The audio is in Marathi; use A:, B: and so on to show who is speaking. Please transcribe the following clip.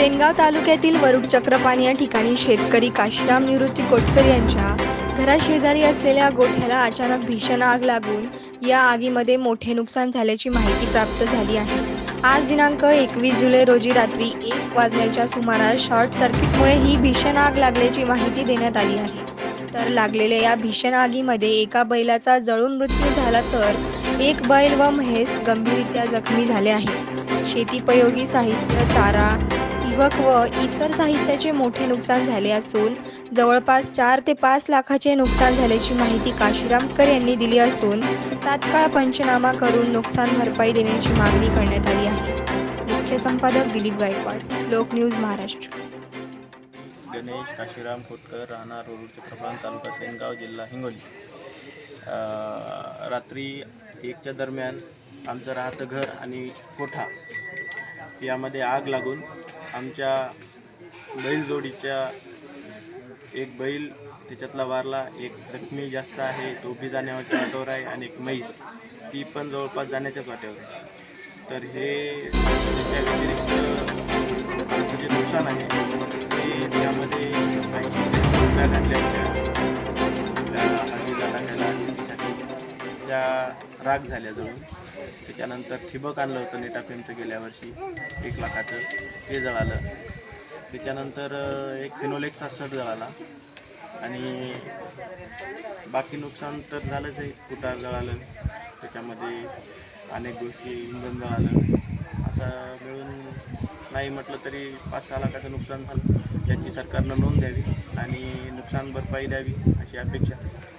A: सेनगाव तालुक्यातील वरुड चक्रपाणी या ठिकाणी शेतकरी काशीराम निवृत्ती कोटकर यांच्या घराशेजारी असलेल्या गोठ्याला अचानक भीषण आग लागून या आगीमध्ये मोठे नुकसान झाल्याची माहिती प्राप्त झाली आहे. आज दिनांक एकवीस जुलै रोजी रात्री एक वाजण्याच्या सुमारास शॉर्ट सर्किटमुळे ही भीषण आग लागल्याची माहिती देण्यात आली आहे. तर लागलेल्या या भीषण आगीमध्ये एका बैलाचा जळून मृत्यू झाला तर एक बैल व म्हैस गंभीररित्या जखमी झाले आहेत. शेतीपयोगी साहित्य चारा ठिबक व इतर साहित्याचे मोठे नुकसान झाले असून जवळपास चार ते पाच लाखाचे नुकसान झाल्याची माहिती काशीरामकर यांनी दिली असून तात्काळ पंचनामा करून नुकसान भरपाई देण्याची मागणी करण्यात आली आहे. मुख्य संपादक दिलीप गायकवाड लोकन्यूज महाराष्ट्र.
B: गणेश काशीराम खोटकर राहणार रोडचे प्रभान तालुका सेनगाव जिल्हा हिंगोली. रात्री एकच्या दरम्यान आमचं राहतं घर आणि कोठा यामध्ये आग लागून आमच्या बैलजोडीच्या एक बैल त्याच्यातला वारला एक जखमी जास्त आहे तो बी जाण्याच्या वाटेवर आहे आणि एक म्हैस. ती पण जवळपास जाण्याच्याच वाटेवर आहे. तर हे त्याच्या व्यतिरिक्त जे नुकसान आहे ते त्यामध्ये घातल्या होत्या. त्या हळदीला टाकायला त्या राग झाल्या जवळ त्याच्यानंतर ठिबक आणलं होतं नेटाफेमचं गेल्या वर्षी एक लाखाचं. ते जळालं. त्याच्यानंतर एक फिनोलेक्सचा शर्ट जळाला. आणि बाकी नुकसान तर झालंच आहे. कुटार जळालं त्याच्यामध्ये अनेक गोष्टी इंधन जळालं. असं मिळून नाही म्हटलं तरी पाच सहा लाखाचं नुकसान झालं. याची सरकारनं नोंद द्यावी आणि नुकसान भरपाई द्यावी अशी अपेक्षा.